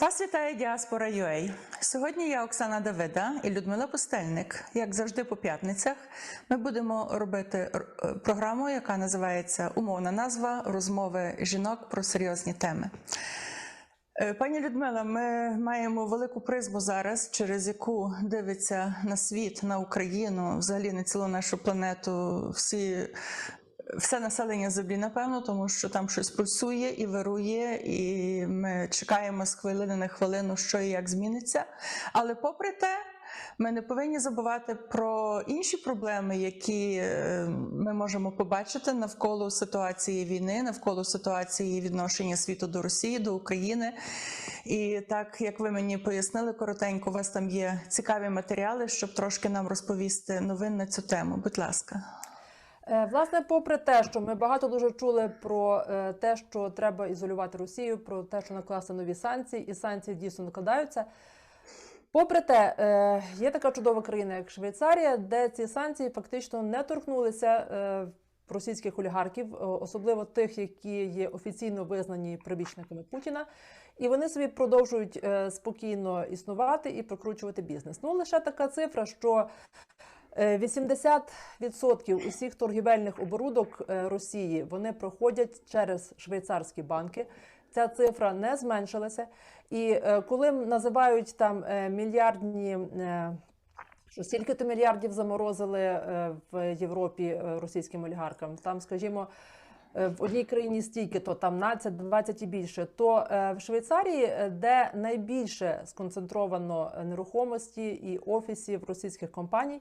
Вас вітає діаспора UA. Сьогодні я Оксана Давида і Людмила Пустельник. Як завжди, по п'ятницях ми будемо робити е, програму, яка називається умовна назва розмови жінок про серйозні теми. Е, Пані Людмила, ми маємо велику призму зараз, через яку дивиться на світ, на Україну, взагалі на цілу нашу планету, всі. Все населення землі, напевно, тому що там щось пульсує і вирує, і ми чекаємо з хвилини на хвилину, що і як зміниться. Але попри те, ми не повинні забувати про інші проблеми, які е, ми можемо побачити навколо ситуації війни, навколо ситуації відношення світу до Росії, до України. І так як ви мені пояснили коротенько, у вас там є цікаві матеріали, щоб трошки нам розповісти новин на цю тему. Будь ласка. Е, Власне, попри те, що ми багато дуже чули про е, те, що треба ізолювати Росію, про те, що накласти нові санкції, і санкції дійсно накладаються. Попри те, е, є така чудова країна, як Швейцарія, де ці санкції фактично не торкнулися російських олігархів, особливо тих, які є офіційно визнані прибічниками Путіна, і вони собі продовжують спокійно існувати і прокручувати бізнес. Ну лише така цифра, що 80% усіх торгівельних оборудок е, Росії вони проходять через швейцарські банки. Ця цифра не зменшилася. І е, коли називають там е, мільярдні. е, Що стільки-то мільярдів заморозили е, в Європі е, російським олігархам? Там, скажімо, е, в одній країні стільки, то там 15, 20 і більше. То е, в Швейцарії, е, де найбільше сконцентровано е, нерухомості і офісів російських компаній,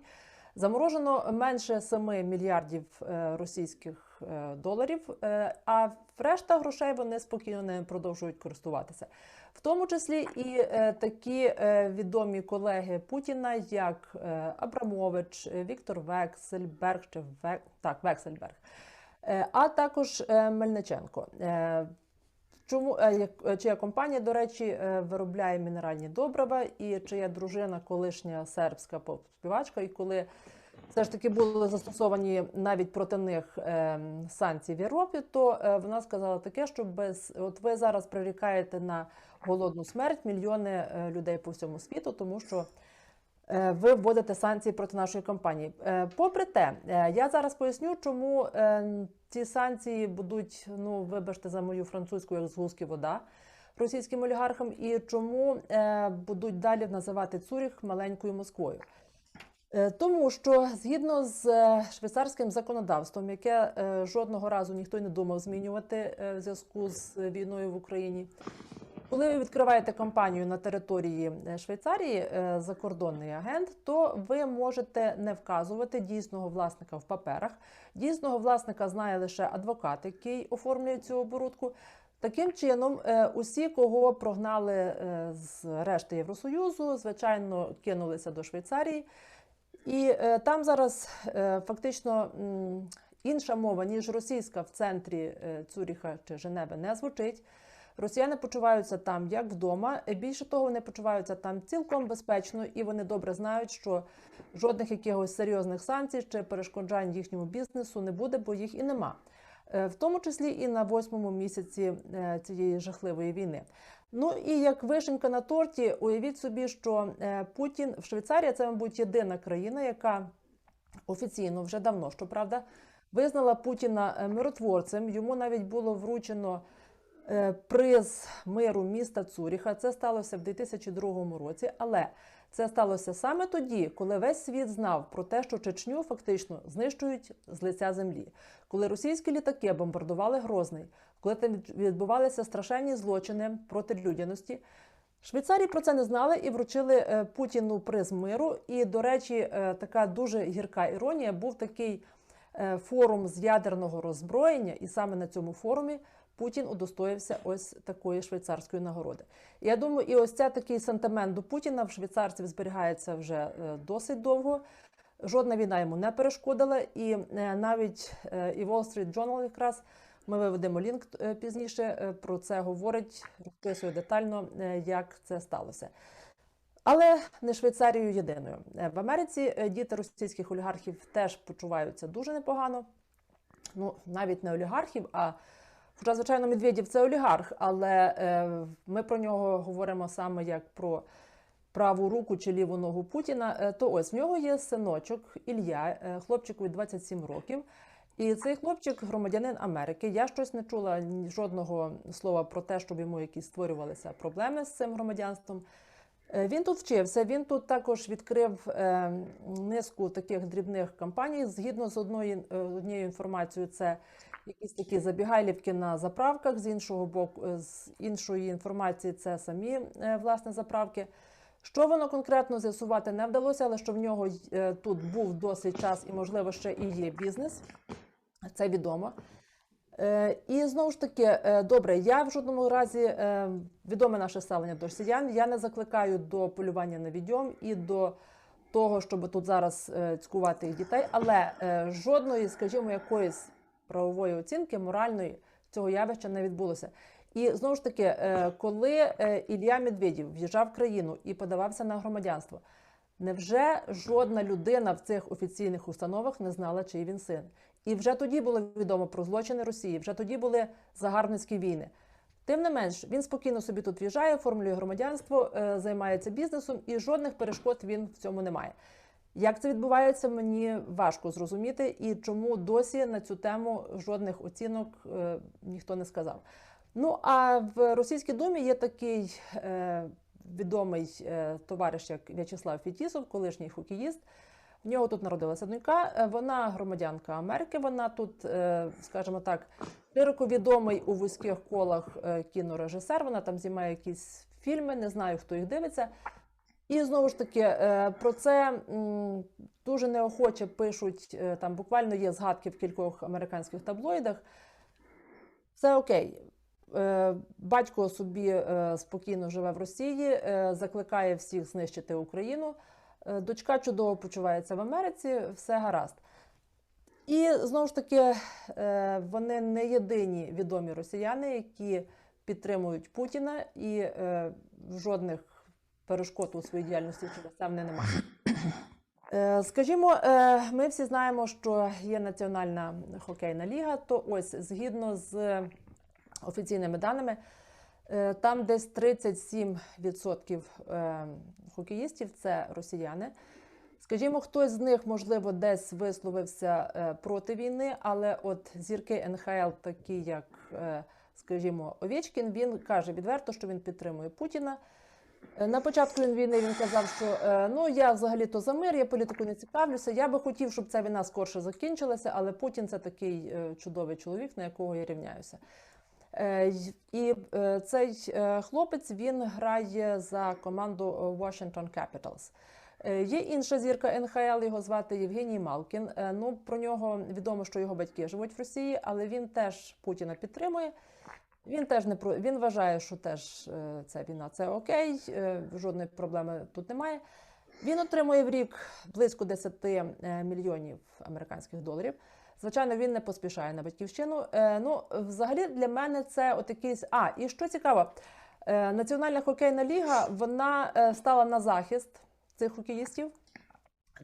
заморожено менше 7 мільярдів е, російських е, доларів, е, а решта грошей вони спокійно ними продовжують користуватися. В тому числі і такі відомі колеги Путіна, як Абрамович, Віктор Вексельберг чи Век... Вексельберг, а також Мельниченко. Чому е, е, чия компанія, до речі, е, виробляє мінеральні добрива, і чия дружина, колишня сербська співачка, і коли все ж таки були застосовані навіть проти них санкції в Європі, то вона сказала таке, що без от ви зараз прирікаєте на голодну смерть мільйони людей по всьому світу, тому що ви вводите санкції проти нашої компанії. Е, Попри те, е, я зараз поясню, чому е, ці санкції будуть, ну вибачте за мою французьку, як з вода російським олігархам, і чому е, будуть далі називати Цуріх маленькою Москвою. Е, Тому що згідно з е, швейцарським законодавством, яке е, жодного разу ніхто не думав змінювати е, в зв'язку з війною в Україні, коли ви відкриваєте компанію на території е, Швейцарії, е, закордонний агент, то ви можете не вказувати дійсного власника в паперах. Дійсного власника знає лише адвокат, який оформлює цю оборудку. Таким чином, е, усі, кого прогнали з решти Євросоюзу, звичайно, кинулися до Швейцарії. І там зараз фактично інша мова, ніж російська в центрі Цюріха чи Женеви, не звучить. Росіяни почуваються там як вдома. Е, Більше того, вони почуваються там цілком безпечно, і вони добре знають, що жодних якихось серйозних санкцій чи перешкоджань їхньому бізнесу не буде, бо їх і нема. Е, В тому числі і на восьмому місяці е, цієї жахливої війни. Ну і як вишенька на торті, уявіть собі, що Путін в Швейцарії це, мабуть, єдина країна, яка офіційно вже давно, щоправда, визнала Путіна миротворцем. Йому навіть було вручено приз миру міста Цуріха. Це сталося в 2002 році. Але це сталося саме тоді, коли весь світ знав про те, що Чечню фактично знищують з лиця землі, коли російські літаки бомбардували Грозний, коли там відбувалися страшенні злочини проти людяності. Швейцарії про це не знали і вручили е, Путіну приз миру. І, до речі, е, така дуже гірка іронія був такий е, форум з ядерного роззброєння, і саме на цьому форумі Путін удостоївся ось такої швейцарської нагороди. Я думаю, і ось це такий сентимент до Путіна в швейцарців зберігається вже е, досить довго. Жодна війна йому не перешкодила, і е, навіть е, і Wall Street Journal якраз ми виведемо лінк пізніше. Про це говорить, розписує детально, як це сталося. Але не Швейцарією єдиною. В Америці діти російських олігархів теж почуваються дуже непогано. Ну, навіть не олігархів, а Хоча, звичайно, Медведєв це олігарх, але е, ми про нього говоримо саме як про праву руку чи ліву ногу Путіна. Е, то ось в нього є синочок Ілля, е, хлопчику 27 років. І цей хлопчик громадянин Америки. Я щось не чула жодного слова про те, щоб йому якісь створювалися проблеми з цим громадянством. Він тут вчився. Він тут також відкрив низку таких дрібних компаній. Згідно з однією інформацією, це якісь такі забігайлівки на заправках. З іншого боку, е, з іншої інформації, це самі е, власне заправки. Що воно конкретно з'ясувати не вдалося, але що в нього е, тут був досить час і, можливо, ще і є бізнес. Це відомо. І знову ж таки, добре, я в жодному разі відоме наше ставлення до росіян. Я не закликаю до полювання на відьом і до того, щоб тут зараз цькувати дітей, але жодної, скажімо, якоїсь правової оцінки моральної цього явища не відбулося. І знову ж таки, е, коли е, Ілля Медведєв в'їжджав в країну і подавався на громадянство, невже жодна людина в цих офіційних установах не знала, чий він син? І вже тоді було відомо про злочини Росії, вже тоді були загарбницькі війни. Тим не менш, він спокійно собі тут в'їжджає, оформлює громадянство, е, займається бізнесом, і жодних перешкод він в цьому не має. Як це відбувається, мені важко зрозуміти, і чому досі на цю тему жодних оцінок е, ніхто не сказав. Ну а в Російській думі є такий е, відомий е, товариш, як В'ячеслав Фетісов, колишній хокеїст. В нього тут народилася донька. е, Вона громадянка Америки. Вона тут, е, скажімо так, широко відомий у вузьких колах е, кінорежисер. Вона там знімає якісь фільми, не знаю, хто їх дивиться. І знову ж таки, е, про це дуже неохоче пишуть. е, Там буквально є згадки в кількох американських таблоїдах. Все окей. Е, Батько собі спокійно живе в Росії, закликає всіх знищити Україну. Дочка чудово почувається в Америці, все гаразд. І знову ж таки, вони не єдині відомі росіяни, які підтримують Путіна, і е, жодних перешкод у своїй діяльності через це в них немає. Е, Скажімо, е, ми всі знаємо, що є Національна хокейна ліга, то ось згідно з офіційними даними, е, там десь 37% е, хокеїстів це росіяни. Скажімо, хтось з них, можливо, десь висловився проти війни, але от зірки НХЛ, такі як, скажімо, Овєчкін, він каже відверто, що він підтримує Путіна. Е, На початку війни він казав, що е, ну я взагалі-то за мир, я політикою не цікавлюся. Я би хотів, щоб ця війна скорше закінчилася, але Путін це такий е, чудовий чоловік, на якого я рівняюся. І цей хлопець він грає за команду Washington Capitals. Є інша зірка НХЛ, його звати Євгеній Малкін. Ну про нього відомо, що його батьки живуть в Росії, але він теж Путіна підтримує. Він теж не про він вважає, що теж е, ця війна це окей, е, жодної проблеми тут немає. Він отримує в рік близько 10 е, мільйонів американських доларів. Звичайно, він не поспішає на батьківщину. Е, Ну, взагалі, для мене це от якийсь. А, і що цікаво, Національна хокейна ліга вона стала на захист цих хокеїстів.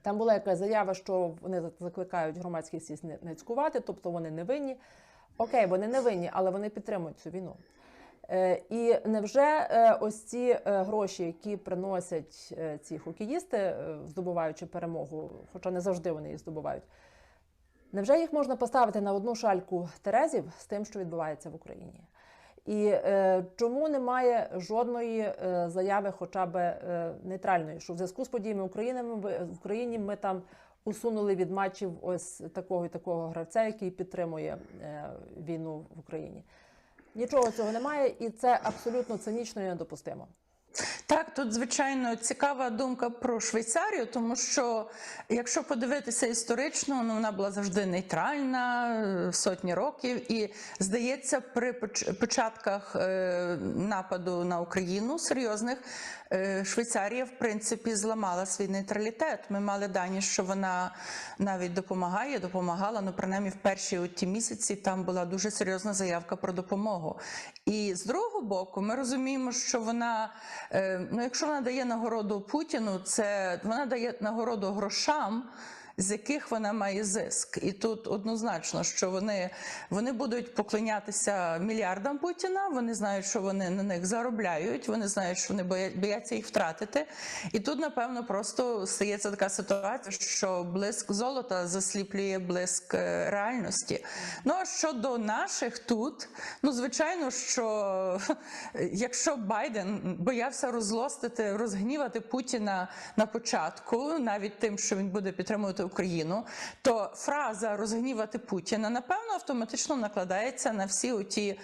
Там була якась заява, що вони закликають громадськість не цькувати, тобто вони не винні. Окей, вони не винні, але вони підтримують цю війну. Е, і невже е, ось ці е, гроші, які приносять е, ці хокеїсти, здобуваючи перемогу, хоча не завжди вони її здобувають, невже їх можна поставити на одну шальку терезів з тим, що відбувається в Україні? І е, чому немає жодної е, заяви, хоча б е, нейтральної, що в зв'язку з подіями України в Україні ми там усунули від матчів ось такого і такого гравця, який підтримує е, війну в Україні? Нічого цього немає, і це абсолютно цинічно і недопустимо. Так, тут звичайно цікава думка про Швейцарію, тому що якщо подивитися історично, ну вона була завжди нейтральна е, сотні років, і здається, при поч- початках е, нападу на Україну серйозних е, Швейцарія в принципі зламала свій нейтралітет. Ми мали дані, що вона навіть допомагає, допомагала. Ну принаймні в перші ті місяці там була дуже серйозна заявка про допомогу. І з другого боку, ми розуміємо, що вона, ну якщо вона дає нагороду Путіну, це вона дає нагороду грошам. З яких вона має зиск. І тут однозначно, що вони, вони будуть поклонятися мільярдам Путіна. Вони знають, що вони на них заробляють. Вони знають, що вони бояться їх втратити. І тут, напевно, просто стається така ситуація, що блиск золота засліплює блиск е, реальності. Ну а щодо наших тут, ну звичайно, що якщо Байден боявся розлостити, розгнівати Путіна на початку, навіть тим, що він буде підтримувати Україну, то фраза розгнівати Путіна напевно автоматично накладається на всі оті.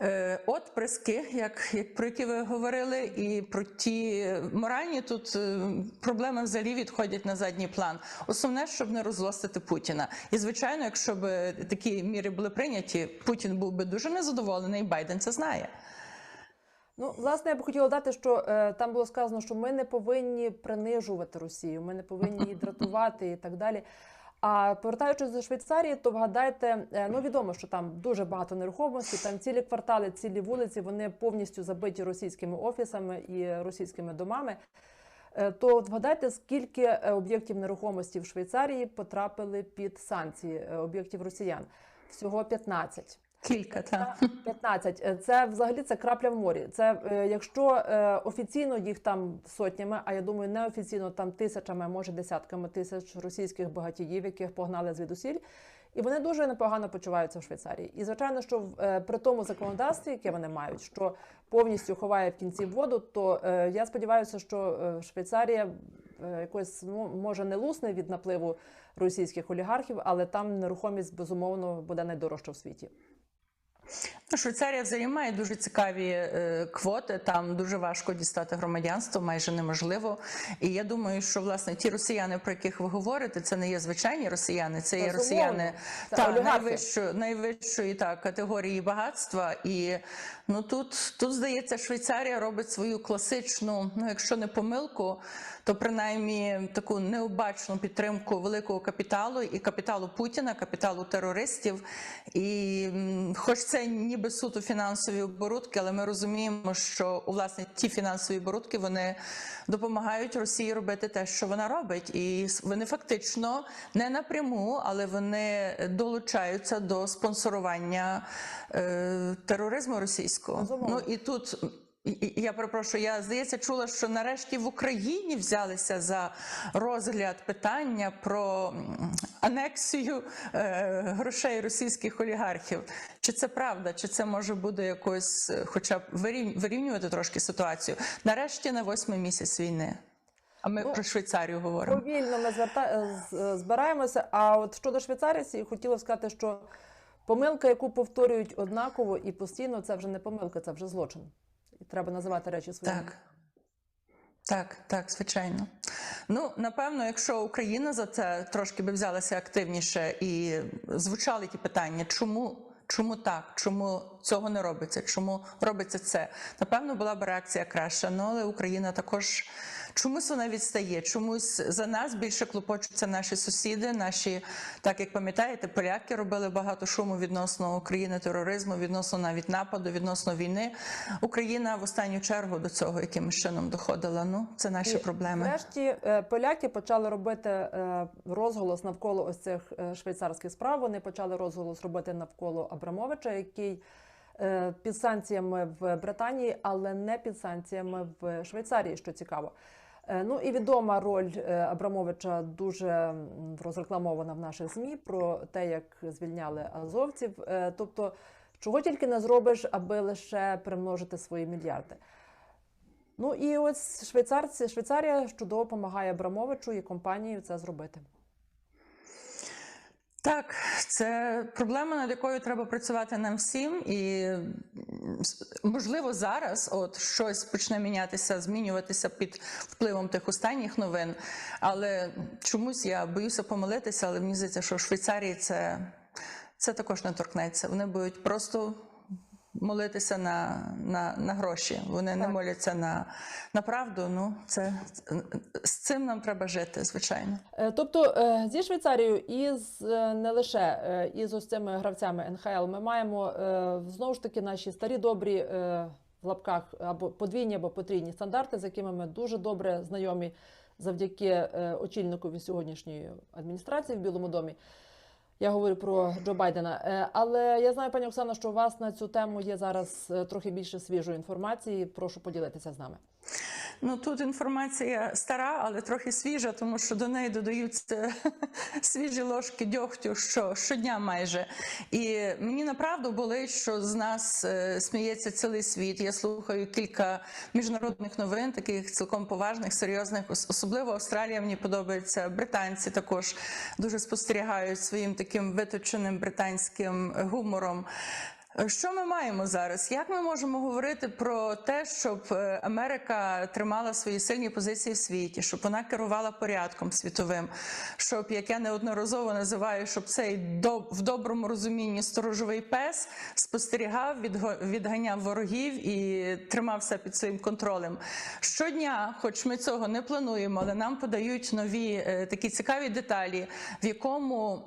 е, Отприски, як, як про які ви говорили, і про ті моральні тут е, проблеми взагалі відходять на задній план. Основне, щоб не розлостити Путіна. І звичайно, якщо б такі міри були прийняті, Путін був би дуже незадоволений. і Байден це знає. Ну, власне, я б хотіла дати, що е, там було сказано, що ми не повинні принижувати Росію, ми не повинні її дратувати і так далі. А повертаючись до Швейцарії, то вгадайте, е, ну відомо, що там дуже багато нерухомості, там цілі квартали, цілі вулиці, вони повністю забиті російськими офісами і російськими домами. Е, То вгадайте, скільки е, об'єктів нерухомості в Швейцарії потрапили під санкції е, об'єктів росіян? Всього 15. Кілька та 15. Е, Це взагалі це крапля в морі. Це е, якщо е, офіційно їх там сотнями, а я думаю, неофіційно там тисячами, може десятками тисяч російських багатіїв, яких погнали звідусіль. І вони дуже непогано почуваються в Швейцарії. І звичайно, що в- при тому законодавстві, яке вони мають, що повністю ховає в кінці воду, то я сподіваюся, що Швейцарія якось ну може не лусне від напливу російських олігархів, але там нерухомість безумовно буде найдорожча в світі. Швейцарія взагалі має дуже цікаві е, квоти. Там дуже важко дістати громадянство, майже неможливо. І я думаю, що власне ті росіяни, про яких ви говорите, це не є звичайні росіяни, це є росіяни Це та, найвищої, найвищої та, категорії багатства. І ну тут, тут здається, Швейцарія робить свою класичну, ну якщо не помилку, то принаймні таку необачну підтримку великого капіталу і капіталу Путіна, капіталу терористів. І хоч це ніби суто фінансові оборудки, але ми розуміємо, що власне ті фінансові оборудки вони допомагають Росії робити те, що вона робить, і вони фактично не напряму, але вони долучаються до спонсорування е, тероризму російського. Ну і тут. Я перепрошую, я здається, чула, що нарешті в Україні взялися за розгляд питання про анексію е, грошей російських олігархів. Чи це правда, чи це може буде якось, е, хоча б вирів- вирівнювати трошки ситуацію? Нарешті на восьмий місяць війни. А ми Ну, про Швейцарію говоримо. Повільно ми зверта... е, збираємося. А от щодо Швейцарії, хотіла сказати, що помилка, яку повторюють однаково і постійно, це вже не помилка, це вже злочин. І треба називати речі своїми. Так. Так, так, звичайно. Ну, напевно, якщо Україна за це трошки би взялася активніше і звучали ті питання, чому, чому так, чому цього не робиться, чому робиться це, напевно, була б реакція краща. Ну, але Україна також чомусь вона відстає, чомусь за нас більше клопочуться наші сусіди, наші, так як пам'ятаєте, поляки робили багато шуму відносно України, тероризму, відносно навіть нападу, відносно війни. Україна в останню чергу до цього якимось чином доходила. Ну, це наші І проблеми. Врешті е, поляки почали робити е, розголос навколо ось цих е, швейцарських справ. Вони почали розголос робити навколо Абрамовича, який під санкціями в Британії, але не під санкціями в Швейцарії, що цікаво. Е, Ну і відома роль е, Абрамовича дуже розрекламована в наших змі про те, як звільняли азовців. Е, Тобто, чого тільки не зробиш, аби лише примножити свої мільярди. Ну і ось швейцарці, Швейцарія чудово допомагає Абрамовичу і компанії це зробити. Так, це проблема, над якою треба працювати нам всім, і можливо зараз от щось почне мінятися, змінюватися під впливом тих останніх новин. Але чомусь я боюся помилитися, але мені здається, що в Швейцарії це, це також не торкнеться. Вони будуть просто молитися на, на, на гроші. Вони не моляться на, на правду. Ну, це з цим нам треба жити, звичайно. Е, Тобто е, зі Швейцарією і з е, не лише е, і з ось цими гравцями НХЛ ми маємо знову ж таки наші старі добрі в лапках або подвійні або потрійні стандарти, з якими ми дуже добре знайомі завдяки очільникові сьогоднішньої адміністрації в Білому домі. Я говорю про Джо Байдена. Е, Але я знаю, пані Оксана, що у вас на цю тему є зараз е, трохи більше свіжої інформації. Прошу поділитися з нами. Ну тут інформація стара, але трохи свіжа, тому що до неї додаються свіжі ложки дьогтю що, щодня майже. І мені направду болить, що з нас е, сміється цілий світ. Я слухаю кілька міжнародних новин, таких цілком поважних, серйозних. Особливо Австралія мені подобається. Британці також дуже спостерігають своїм таким виточеним британським гумором. Що ми маємо зараз? Як ми можемо говорити про те, щоб е, Америка тримала свої сильні позиції в світі, щоб вона керувала порядком світовим, щоб як я неодноразово називаю, щоб цей в доброму розумінні сторожовий пес спостерігав, відганяв ворогів і тримався під своїм контролем. Щодня, хоч ми цього не плануємо, але нам подають нові е, такі цікаві деталі, в якому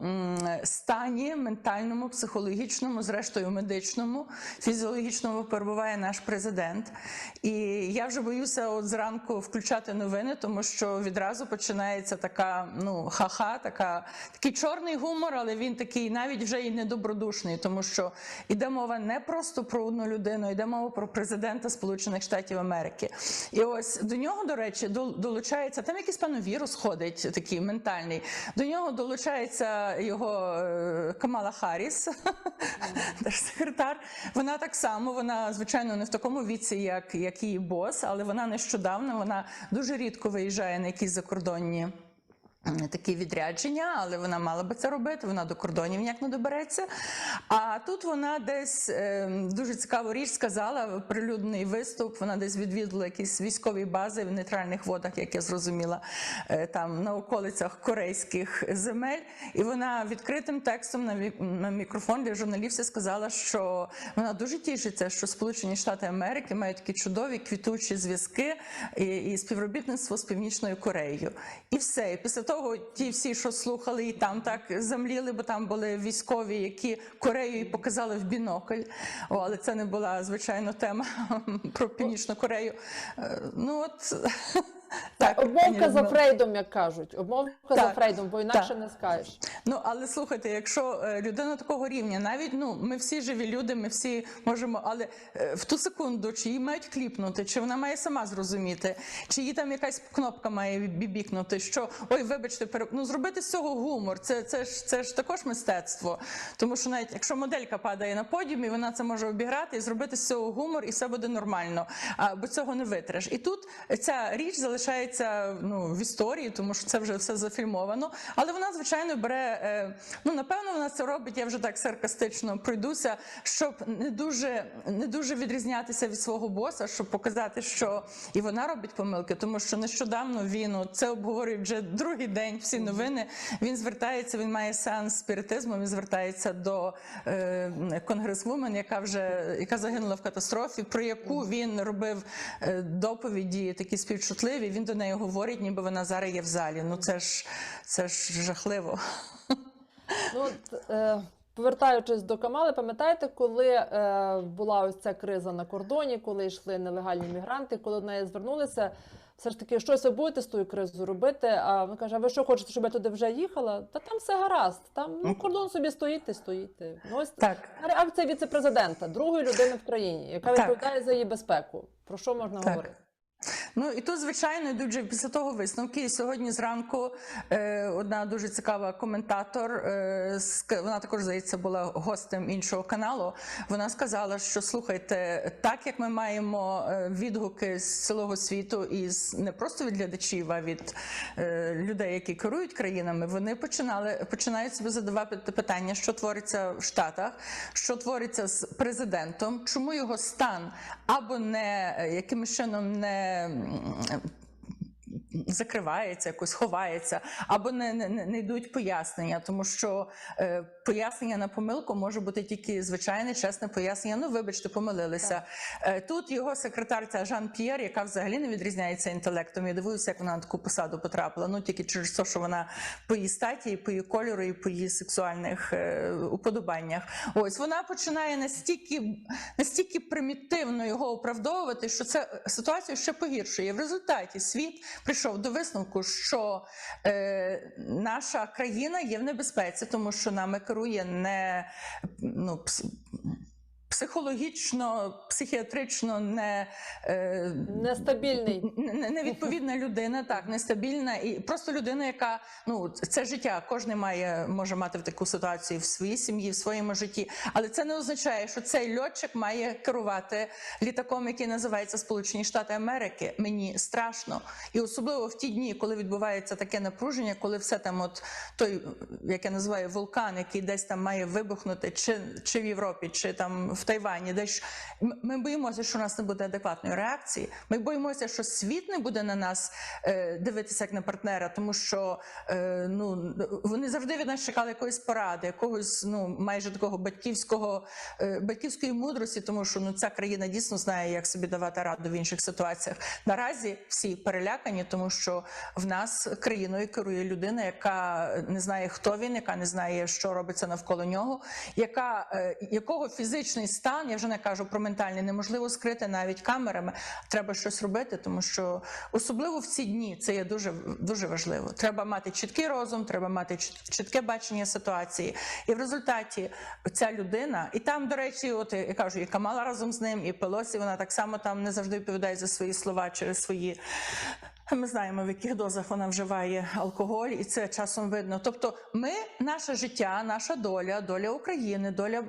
стані ментальному, психологічному, зрештою медичному, фізіологічному перебуває наш президент. І я вже боюся от зранку включати новини, тому що відразу починається така ну ха-ха, така такий чорний гумор, але він такий навіть вже і недобродушний, тому що йде мова не просто про одну людину, йде мова про президента Сполучених Штатів Америки. І ось до нього, до речі, долучається там якийсь певно вірус ходить, такий ментальний. До нього долучається його е, Камала Харріс, держсекретар. Вона так само, вона звичайно не в такому віці, як, як її бос, але вона нещодавно, вона дуже рідко виїжджає на якісь закордонні. Такі відрядження, але вона мала би це робити. Вона до кордонів ніяк не добереться. А тут вона десь е, дуже цікаву річ сказала прилюдний виступ. Вона десь відвідала якісь військові бази в нейтральних водах, як я зрозуміла, е, там на околицях корейських земель. І вона відкритим текстом на мікрофон для журналістів сказала, що вона дуже тішиться, що Сполучені Штати Америки мають такі чудові квітучі зв'язки і, і співробітництво з Північною Кореєю. І все. І після того ті всі, що слухали, і там так замліли, бо там були військові, які Корею і показали в бінокль. О, але це не була звичайно тема про Північну Корею. Е, Ну от так, Обмовка за Фрейдом, як кажуть. Обмовка за Фрейдом, бо інакше так. не скажеш. Ну але слухайте, якщо е, людина такого рівня, навіть ну ми всі живі люди, ми всі можемо, але е, в ту секунду, чи її мають кліпнути, чи вона має сама зрозуміти, чи їй там якась кнопка має бібікнути, що ой, вибачте, пере... ну зробити з цього гумор. Це, це ж це ж також мистецтво. Тому що навіть якщо моделька падає на подіумі, вона це може обіграти і зробити з цього гумор, і все буде нормально. А бо цього не витреш. І тут ця річ залишається ну в історії, тому що це вже все зафільмовано. Але вона звичайно бере. е, Ну напевно, вона це робить. Я вже так саркастично пройдуся, щоб не дуже не дуже відрізнятися від свого боса, щоб показати, що і вона робить помилки, тому що нещодавно він от, це обговорює вже другий день. Всі новини. Він звертається. Він має сеанс спіритизму. Він звертається до е, конгресвумен, яка вже яка загинула в катастрофі, про яку він робив е, доповіді такі співчутливі. Він до неї говорить, ніби вона зараз є в залі. Ну це ж це ж жахливо. Ну, от, е, повертаючись до Камали, пам'ятаєте, коли е, була ось ця криза на кордоні, коли йшли нелегальні мігранти, коли до неї звернулися, все ж таки, щось ви будете з тою кризою робити? А вона каже: а ви що хочете, щоб я туди вже їхала? Та там все гаразд. Там ну, кордон собі стоїть, і стоїть. Ну, ось Так. реакція віце-президента, другої людини в країні, яка Так. відповідає за її безпеку. Про що можна Так. говорити? Ну і тут, звичайно, йдуть вже після того висновки. І сьогодні зранку е, одна дуже цікава коментатор, е, вона також здається була гостем іншого каналу. Вона сказала, що слухайте, так як ми маємо е, відгуки з цілого світу, і не просто від глядачів, а від е, людей, які керують країнами, вони починали починають собі задавати питання, що твориться в Штатах, що твориться з президентом, чому його стан або не якимось чином не. Закривається, якось ховається, або не, не не йдуть пояснення, тому що е, пояснення на помилку може бути тільки звичайне, чесне пояснення. Ну, вибачте, помилилися. Е, тут його секретар, ця Жан П'єр, яка взагалі не відрізняється інтелектом. Я дивуюся, як вона на таку посаду потрапила. Ну тільки через те, що вона по її статі, і по її кольору, і по її сексуальних е, уподобаннях. Ось вона починає настільки, настільки примітивно його оправдовувати, що це ситуацію ще погіршує. В результаті світ прийшов до висновку, що е, наша країна є в небезпеці, тому що нами керує не ну, психологічно, психіатрично не. Е, Нестабільний. не- Невідповідна людина, так нестабільна, і просто людина, яка ну це життя. Кожен має може мати в таку ситуацію в своїй сім'ї, в своєму житті. Але це не означає, що цей льотчик має керувати літаком, який називається Сполучені Штати Америки. Мені страшно, і особливо в ті дні, коли відбувається таке напруження, коли все там, от той, як я називаю, вулкан, який десь там має вибухнути, чи, чи в Європі, чи там в Тайвані, десь М- ми боїмося, що у нас не буде адекватної реакції. Ми боїмося, що світ не буде на нас е, дивитися як на партнера, тому що е, ну вони завжди від нас чекали якоїсь поради, якогось ну майже такого батьківського е, батьківської мудрості, тому що ну ця країна дійсно знає, як собі давати раду в інших ситуаціях. Наразі всі перелякані, тому що в нас країною керує людина, яка не знає, хто він, яка не знає, що робиться навколо нього, яка е, якого фізичний стан, я вже не кажу про ментальний, неможливо скрити навіть камерами. Треба щось робити, тому що особливо в ці дні це є дуже дуже важливо. Треба мати чіткий розум, треба мати чіт- чітке бачення ситуації. І в результаті ця людина, і там, до речі, от я кажу, і Камала разом з ним, і Пелосі, вона так само там не завжди відповідає за свої слова через свої. Ми знаємо, в яких дозах вона вживає алкоголь, і це часом видно. Тобто, ми, наше життя, наша доля, доля України, доля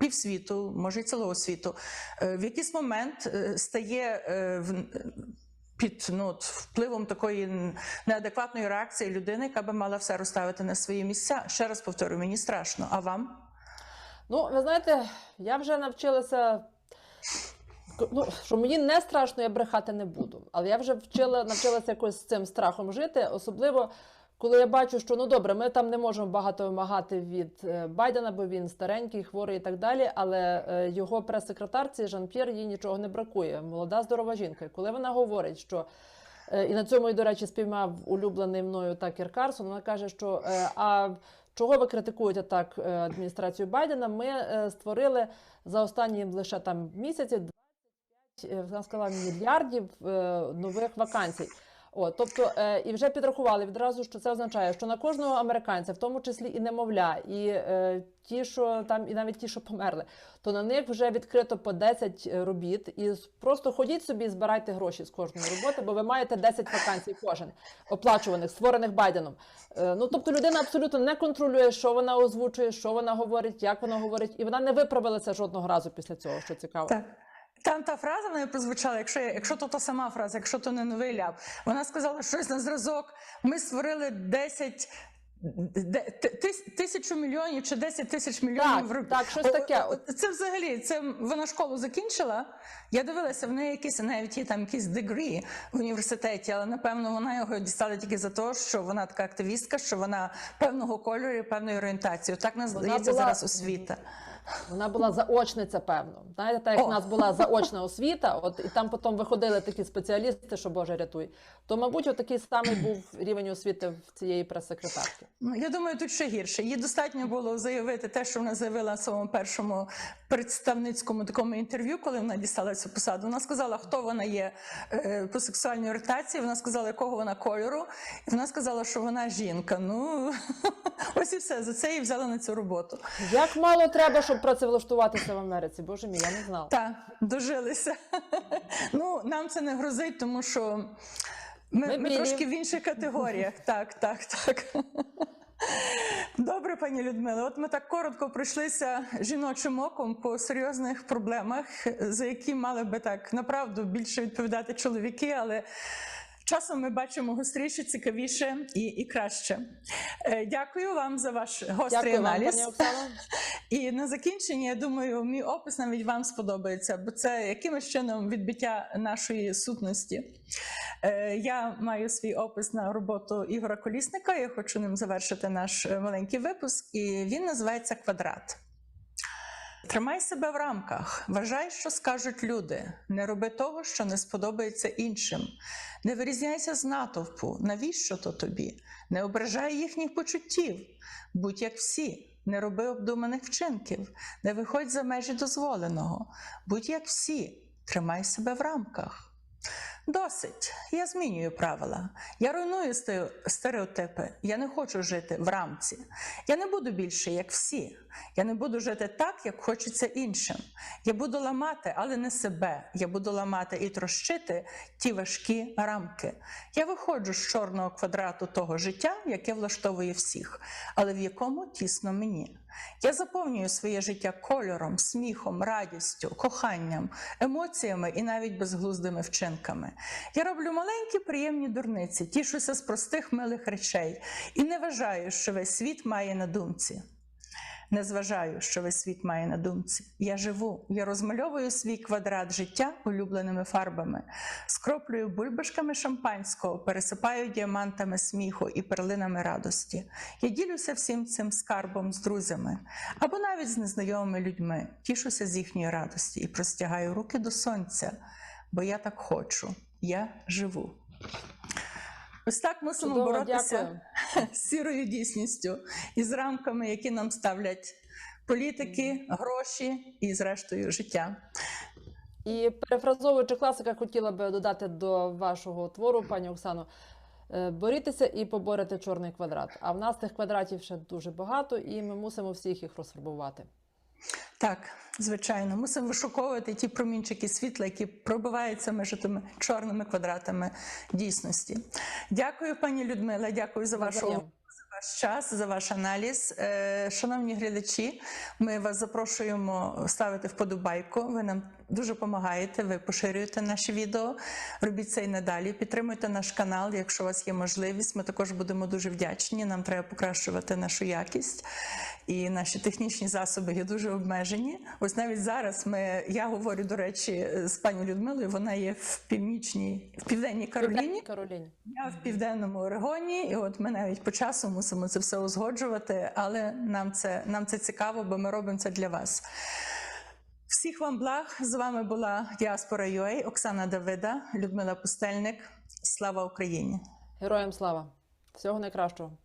півсвіту, може й цілого світу, е, в якийсь момент е, стає е, під ну, впливом такої неадекватної реакції людини, яка би мала все розставити на свої місця. Ще раз повторюю, мені страшно. А вам? Ну, ви знаєте, я вже навчилася. Ну, що мені не страшно, я брехати не буду. Але я вже вчила, навчилася якось з цим страхом жити, особливо коли я бачу, що ну добре, ми там не можемо багато вимагати від е, Байдена, бо він старенький, хворий і так далі. Але е, його прес-секретарці Жан-П'єр їй нічого не бракує. Молода, здорова жінка. Коли вона говорить, що Е, І на цьому, і, до речі, спіймав улюблений мною Такер Карсон. Вона каже, що а чого ви критикуєте так адміністрацію Байдена? Ми створили за останні лише там місяці 20, е, вона сказала, мільярдів нових вакансій. О, тобто, е, і вже підрахували відразу, що це означає, що на кожного американця, в тому числі і немовля, і е, ті, що там, і навіть ті, що померли, то на них вже відкрито по 10 робіт. І просто ходіть собі і збирайте гроші з кожної роботи, бо ви маєте 10 вакансій кожен оплачуваних, створених Байденом. Е, ну тобто людина абсолютно не контролює, що вона озвучує, що вона говорить, як вона говорить, і вона не виправилася жодного разу після цього, що цікаво. Так. Там та фраза в неї прозвучала, якщо, якщо то та сама фраза, якщо то не новий ляп. Вона сказала щось на зразок. Ми створили 10 де- ти- тис- тисячу мільйонів чи 10 тисяч мільйонів роб- так, щось таке. Це взагалі це вона школу закінчила. Я дивилася, в неї якісь навіть є там якісь дегрі в університеті, але напевно вона його дістала тільки за те, що вона така активістка, що вона певного кольору і певної орієнтації. Так нас здається зараз освіта. Вона була заочниця, певно. Знаєте, так як в нас була заочна освіта, от і там потім виходили такі спеціалісти, що Боже рятуй. То, мабуть, отакий самий був рівень освіти в цієї прес-секретарки. Ну, я думаю, тут ще гірше. Їй достатньо було заявити те, що вона заявила в своєму першому представницькому такому інтерв'ю, коли вона дістала цю посаду. Вона сказала, хто вона є е, по сексуальній орієнтації. Вона сказала, якого вона кольору, і вона сказала, що вона жінка. Ну ось і все за це її взяли на цю роботу. Як мало треба, щоб працевлаштуватися в Америці? Боже мій, я не знала. Так, дожилися. Ну нам це не грозить, тому що ми, Ми ми, трошки в інших категоріях. Так, так, так. Добре, пані Людмила. От ми так коротко пройшлися жіночим оком по серйозних проблемах, за які мали би так направду більше відповідати чоловіки, але. Часом ми бачимо гостріше, цікавіше і, і краще. Е, Дякую вам за ваш гострий Дякую вам, аналіз. пані І на закінчення, я думаю, мій опис навіть вам сподобається, бо це якимось чином відбиття нашої сутності. Е, Я маю свій опис на роботу Ігора Колісника. Я хочу ним завершити наш е, маленький випуск, і він називається Квадрат. Тримай себе в рамках, вважай, що скажуть люди. Не роби того, що не сподобається іншим. Не вирізняйся з натовпу. Навіщо то тобі? Не ображай їхніх почуттів. Будь як всі. Не роби обдуманих вчинків, не виходь за межі дозволеного. Будь як всі, тримай себе в рамках. Досить. Я змінюю правила. Я руйную сте- стереотипи. Я не хочу жити в рамці. Я не буду більше як всі. Я не буду жити так, як хочеться іншим. Я буду ламати, але не себе. Я буду ламати і трощити ті важкі рамки. Я виходжу з чорного квадрату того життя, яке влаштовує всіх, але в якому тісно мені. Я заповнюю своє життя кольором, сміхом, радістю, коханням, емоціями і навіть безглуздими вчинками. Я роблю маленькі приємні дурниці, тішуся з простих милих речей і не вважаю, що весь світ має на думці. Не зважаю, що весь світ має на думці. Я живу, я розмальовую свій квадрат життя улюбленими фарбами, скроплюю бульбашками шампанського, пересипаю діамантами сміху і перлинами радості. Я ділюся всім цим скарбом з друзями або навіть з незнайомими людьми, тішуся з їхньої радості і простягаю руки до сонця, бо я так хочу. Я живу. Ось так мусимо Чудово, боротися дякую. з сірою дійсністю і з рамками, які нам ставлять політики, гроші і, зрештою, життя. І перефразовуючи класика, хотіла би додати до вашого твору, пані Оксано. е, Борітеся і поборете чорний квадрат. А в нас тих квадратів ще дуже багато, і ми мусимо всіх їх розфарбувати. Так, звичайно, мусимо вишуковувати ті промінчики світла, які пробиваються між тими чорними квадратами дійсності. Дякую, пані Людмила. Дякую за вашу увагу, ваш час, за ваш аналіз. Е, Шановні глядачі, ми вас запрошуємо ставити вподобайку. Ви нам дуже допомагаєте. Ви поширюєте наші відео. Робіть це і надалі. Підтримуйте наш канал, якщо у вас є можливість. Ми також будемо дуже вдячні. Нам треба покращувати нашу якість. І наші технічні засоби є дуже обмежені. Ось навіть зараз ми я говорю до речі з пані Людмилою. Вона є в північній, в південній Кароліні. Кароліні. Я в південному Орегоні, і от ми навіть по часу мусимо це все узгоджувати, але нам це, нам це цікаво, бо ми робимо це для вас. Всіх вам благ. З вами була Діаспора UA, Оксана Давида, Людмила Пустельник. Слава Україні! Героям слава! Всього найкращого!